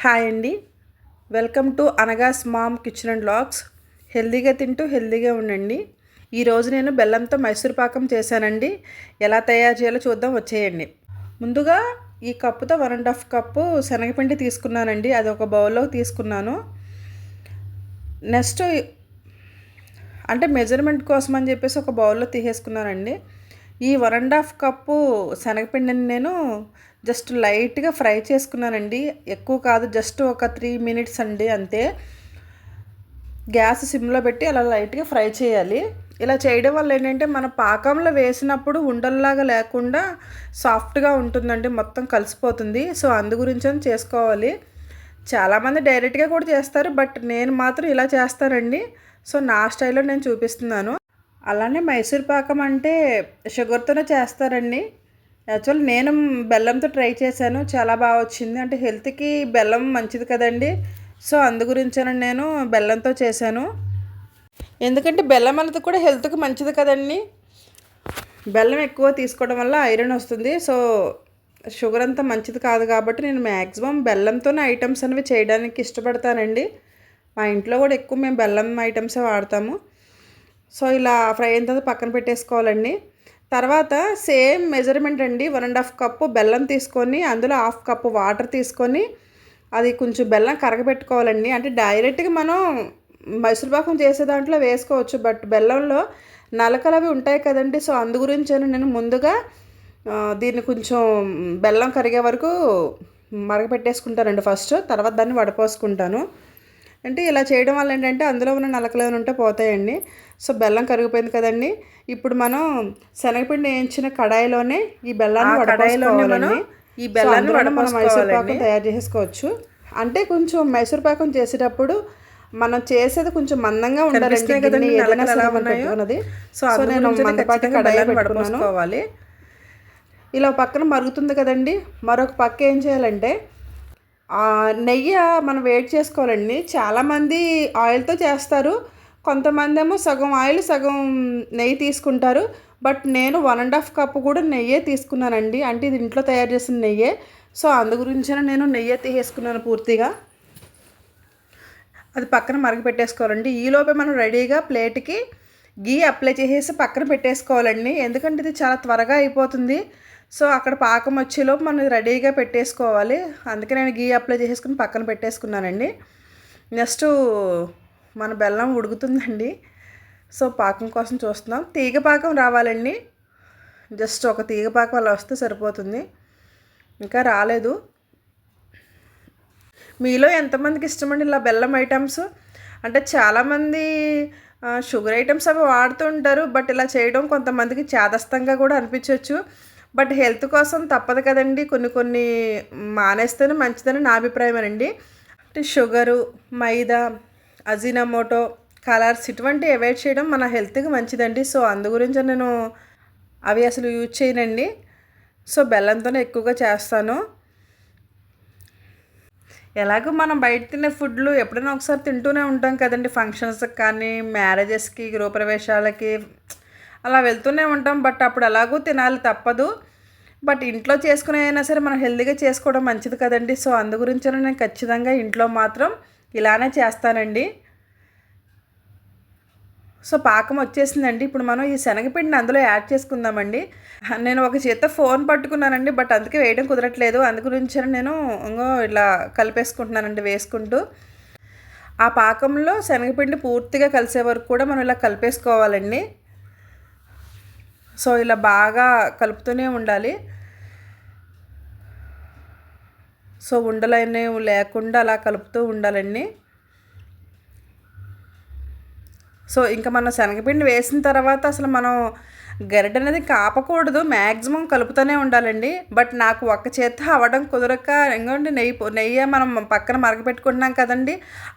Hi అండి. Welcome to అనగాస్ mom kitchen and లాగ్స్ హెల్దీగా తింటూ హెల్దీగా ఉండండి. ఈరోజు నేను బెల్లంతో మైసూర్ పాకం చేశానండి. ఎలా తయారు చేయాలో చూద్దాం వచ్చేయండి. ముందుగా ఈ కప్పుతో వన్ అండ్ హాఫ్ కప్పు శనగపిండి తీసుకున్నానండి. అది ఒక బౌల్లో తీసుకున్నాను. నెక్స్ట్ అంటే మెజర్మెంట్ కోసం అని చెప్పేసి ఒక బౌల్లో తీసేసుకున్నానండి. ఈ వన్ అండ్ హాఫ్ కప్పు శనగపిండిని నేను జస్ట్ లైట్గా ఫ్రై చేసుకున్నానండి. ఎక్కువ కాదు జస్ట్ ఒక త్రీ మినిట్స్ అండి అంతే. గ్యాస్ సిమ్లో పెట్టి అలా లైట్గా ఫ్రై చేయాలి. ఇలా చేయడం వల్ల ఏంటంటే మన పాకంలో వేసినప్పుడు ఉండల్లాగా లేకుండా సాఫ్ట్గా ఉంటుందండి మొత్తం కలిసిపోతుంది. సో అందు గురించి అని చేసుకోవాలి. చాలామంది డైరెక్ట్గా కూడా చేస్తారు బట్ నేను మాత్రం ఇలా చేస్తానండి. సో నా స్టైల్లో నేను చూపిస్తున్నాను. అలానే మైసూర్ పాకం అంటే షుగర్తోనే చేస్తారండి. యాక్చువల్ నేను బెల్లంతో ట్రై చేశాను చాలా బాగా వచ్చింది. అంటే హెల్త్కి బెల్లం మంచిది కదండి. సో అందు గురించేనండి నేను బెల్లంతో చేశాను. ఎందుకంటే బెల్లం అనేది కూడా హెల్త్కి మంచిది కదండి. బెల్లం ఎక్కువ తీసుకోవడం వల్ల ఐరన్ వస్తుంది. సో షుగర్ అంతా మంచిది కాదు కాబట్టి నేను మ్యాక్సిమం బెల్లంతోనే ఐటమ్స్ అనేవి చేయడానికి ఇష్టపడతానండి. మా ఇంట్లో కూడా ఎక్కువ మేము బెల్లం ఐటమ్సే వాడతాము. సో ఇలా ఫ్రై అయిన తర్వాత పక్కన పెట్టేసుకోవాలండి. తర్వాత సేమ్ మెజర్మెంట్ అండి. వన్ అండ్ హాఫ్ కప్పు బెల్లం తీసుకొని అందులో హాఫ్ కప్పు వాటర్ తీసుకొని అది కొంచెం బెల్లం కరగబెట్టుకోవాలండి. అంటే డైరెక్ట్గా మనం మైసూర్పాకం చేసే దాంట్లో వేసుకోవచ్చు. బట్ బెల్లంలో నలకలు అవి ఉంటాయి కదండి. సో అందు గురించి నేను ముందుగా దీన్ని కొంచెం బెల్లం కరిగే వరకు మరగపెట్టేసుకుంటానండి ఫస్ట్. తర్వాత దాన్ని వడపోసుకుంటాను. అంటే ఇలా చేయడం వల్ల ఏంటంటే అందులో ఉన్న నలకలు ఏమైనా ఉంటే పోతాయండి. సో బెల్లం కరిగిపోయింది కదండి. ఇప్పుడు మనం శనగపిండి వేయించిన కడాయిలోనే ఈ బెల్లాన్ని వడపోసుకోవాలండి. ఈ బెల్లాన్ని మనం మైసూర్ పాకం తయారు చేసుకోవచ్చు అంటే కొంచెం మైసూర్ పాకం చేసేటప్పుడు మనం చేసేది కొంచెం మందంగా కదండి ఏదైనా సో నేను మందపాటి కడాయి పెట్టుకున్నాను. ఇలా పక్కన మరుగుతుంది కదండి. మరొక పక్క ఏం చేయాలంటే నెయ్యి మనం వేడి చేసుకోవాలండి. చాలామంది ఆయిల్తో చేస్తారు. కొంతమంది ఏమో సగం ఆయిల్ సగం నెయ్యి తీసుకుంటారు. బట్ నేను వన్ అండ్ హాఫ్ కప్ కూడా నెయ్యే తీసుకున్నానండి. అంటే ఇది ఇంట్లో తయారు చేసిన నెయ్యే. సో అందు గురించిన నేను నెయ్యి తీసేసుకున్నాను పూర్తిగా. అది పక్కన మరగపెట్టేసుకోవాలండి ఈలోపే మనం రెడీగా ప్లేట్కి గీ అప్లై చేసేసి పక్కన పెట్టేసుకోవాలండి. ఎందుకంటే ఇది చాలా త్వరగా అయిపోతుంది. సో అక్కడ పాకం వచ్చేలోపు మనం రెడీగా పెట్టేసుకోవాలి. అందుకే నేను గీ అప్లై చేసేసుకుని పక్కన పెట్టేసుకున్నానండి. నెక్స్ట్ మన బెల్లం ఉడుకుతుందండి. సో పాకం కోసం చూస్తున్నాం. తీగ పాకం రావాలండి. జస్ట్ ఒక తీగ పాకం అలా వస్తే సరిపోతుంది. ఇంకా రాలేదు. మీలో ఎంతమందికి ఇష్టమండి ఇలా బెల్లం ఐటమ్స్? అంటే చాలామంది షుగర్ ఐటమ్స్ అవి వాడుతూ ఉంటారు. బట్ ఇలా చేయడం కొంతమందికి చేదస్తంగా కూడా అనిపించవచ్చు బట్ హెల్త్ కోసం తప్పదు కదండి. కొన్ని కొన్ని మానేస్తేనే మంచిదని నా అభిప్రాయం అండి. అంటే షుగరు మైదా అజీనమోటో కలర్స్ ఇటువంటి అవాయిడ్ చేయడం మన హెల్త్కి మంచిదండి. సో అందు గురించి నేను అవి అసలు యూజ్ చేయనండి. సో బెల్లంతోనే ఎక్కువగా చేస్తాను. ఎలాగో మనం బయట తినే ఫుడ్లు ఎప్పుడైనా ఒకసారి తింటూనే ఉంటాం కదండి. ఫంక్షన్స్కి కానీ మ్యారేజెస్కి గృహప్రవేశాలకి అలా వెళ్తూనే ఉంటాం. బట్ అప్పుడు అలాగూ తినాలి తప్పదు. బట్ ఇంట్లో చేసుకునే అయినా సరే మనం హెల్తీగా చేసుకోవడం మంచిది కదండి. సో అందు గురించి నేను ఖచ్చితంగా ఇంట్లో మాత్రం ఇలానే చేస్తానండి. సో పాకం వచ్చేసిందండి. ఇప్పుడు మనం ఈ శనగపిండిని అందులో యాడ్ చేసుకుందామండి. నేను ఒక చేత ఫోన్ పట్టుకున్నానండి. బట్ అందుకే వేయడం కుదరట్లేదు. అందు గురించి నేను ఇంకో ఇలా కలిపేసుకుంటున్నానండి వేసుకుంటూ. ఆ పాకంలో శనగపిండి పూర్తిగా కలిసే వరకు కూడా మనం ఇలా కలిపేసుకోవాలండి. సో ఇలా బాగా కలుపుతూనే ఉండాలి. సో ఉండలనేవి లేకుండా అలా కలుపుతూ ఉండాలండి. సో ఇంకా మనం శనగపిండి వేసిన తర్వాత అసలు మనం గరిట అనేది కాపకూడదు మ్యాక్సిమం కలుపుతూనే ఉండాలండి. బట్ నాకు ఒక్క చేత అవ్వడం కుదరక ఎందుకంటే నెయ్యి నెయ్యి మనం పక్కన మరగపెట్టుకుంటున్నాం కదండి.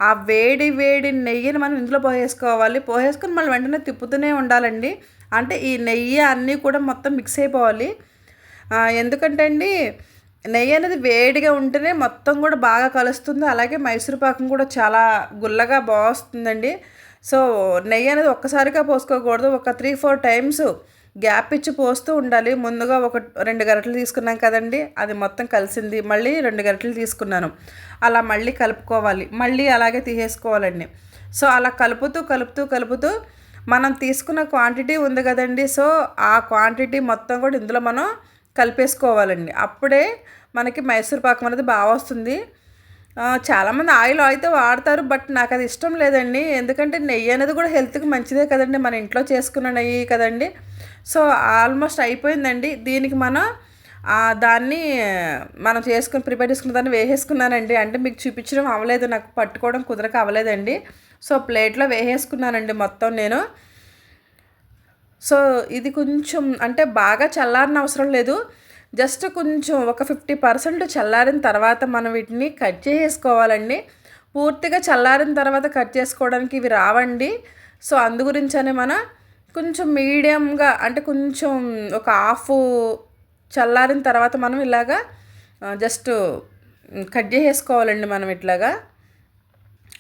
ఆ వేడి వేడి నెయ్యిని మనం ఇందులో పోసేసుకోవాలి పోసేసుకొని మళ్ళీ వెంటనే తిప్పుతూనే ఉండాలండి. అంటే ఈ నెయ్యి అన్నీ కూడా మొత్తం మిక్స్ అయిపోవాలి. ఎందుకంటే అండి నెయ్యి అనేది వేడిగా ఉంటేనే మొత్తం కూడా బాగా కలుస్తుంది. అలాగే మైసూర్ పాకం కూడా చాలా గుల్లగా బాగుస్తుందండి. సో నెయ్యి అనేది ఒక్కసారిగా పోసుకోకూడదు. ఒక త్రీ ఫోర్ టైమ్స్ గ్యాప్ ఇచ్చి పోస్తూ ఉండాలి. ముందుగా ఒక రెండు గరిటలు తీసుకున్నాం కదండి అది మొత్తం కలిసింది. మళ్ళీ రెండు గరిటలు తీసుకున్నాను. అలా మళ్ళీ కలుపుకోవాలి. మళ్ళీ అలాగే తీసేసుకోవాలండి. సో అలా కలుపుతూ కలుపుతూ కలుపుతూ మనం తీసుకున్న క్వాంటిటీ ఉంది కదండి. సో ఆ క్వాంటిటీ మొత్తం కూడా ఇందులో మనం కలిపేసుకోవాలండి. అప్పుడే మనకి మైసూర్ పాకం అనేది బాగా వస్తుంది. చాలామంది ఆయిల్ అయితే వాడతారు బట్ నాకు అది ఇష్టం లేదండి. ఎందుకంటే నెయ్యి అనేది కూడా హెల్త్కి మంచిదే కదండి. మన ఇంట్లో చేసుకున్న నెయ్యి కదండి. సో ఆల్మోస్ట్ అయిపోయిందండి. దీనికి మనం దాన్ని మనం చేసుకుని ప్రిపేర్ చేసుకున్న దాన్ని వేసేసుకున్నానండి. అంటే మీకు చూపించడం అవ్వలేదు నాకు పట్టుకోవడం కుదరక అవ్వలేదండి. సో ప్లేట్లో వేసేసుకున్నానండి మొత్తం నేను. సో ఇది కొంచెం అంటే బాగా చల్లారిన అవసరం లేదు. జస్ట్ కొంచెం ఒక ఫిఫ్టీ పర్సెంట్ చల్లారిన తర్వాత మనం వీటిని కట్ చేసేసుకోవాలండి. పూర్తిగా చల్లారిన తర్వాత కట్ చేసుకోవడానికి ఇవి రావండి. సో అందు గురించనే మనం కొంచెం మీడియంగా అంటే కొంచెం ఒక హాఫ్ చల్లారిన తర్వాత మనం ఇలాగా జస్ట్ కట్ చేసేసుకోవాలండి మనం ఇట్లాగా.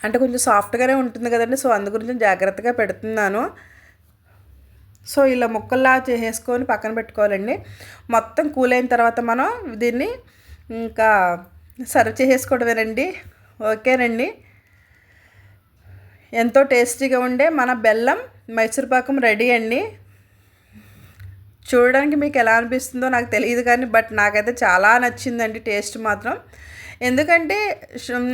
అంటే కొంచెం సాఫ్ట్గానే ఉంటుంది కదండి. సో అందు గురించి జాగ్రత్తగా పెడుతున్నాను. సో ఇలా ముక్కల్లా చేసేసుకొని పక్కన పెట్టుకోవాలండి. మొత్తం కూల్ అయిన తర్వాత మనం దీన్ని ఇంకా సర్వ్ చేసేసుకోవడమేనండి. ఓకేనండి? ఎంతో టేస్టీగా ఉండే మన బెల్లం మైసూర్పాకం రెడీ అండి. చూడడానికి మీకు ఎలా అనిపిస్తుందో నాకు తెలియదు కానీ బట్ నాకైతే చాలా నచ్చిందండి టేస్ట్ మాత్రం. ఎందుకంటే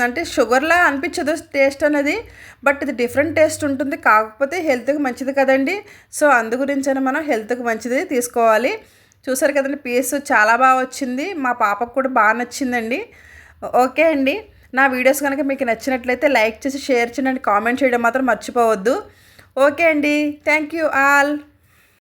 అంటే షుగర్లా అనిపించదు టేస్ట్ అనేది బట్ ఇది డిఫరెంట్ టేస్ట్ ఉంటుంది. కాకపోతే హెల్త్కి మంచిది కదండి. సో అందు గురించైనా మనం హెల్త్కి మంచిది తీసుకోవాలి. చూసారు కదండి పీస్ చాలా బాగా వచ్చింది. మా పాపకు కూడా బాగా నచ్చిందండి. ఓకే అండి. నా వీడియోస్ కనుక మీకు నచ్చినట్లయితే లైక్ చేసి షేర్ చేయండి. కామెంట్ చేయడం మాత్రం మర్చిపోవద్దు. ఓకే అండి. Thank you all.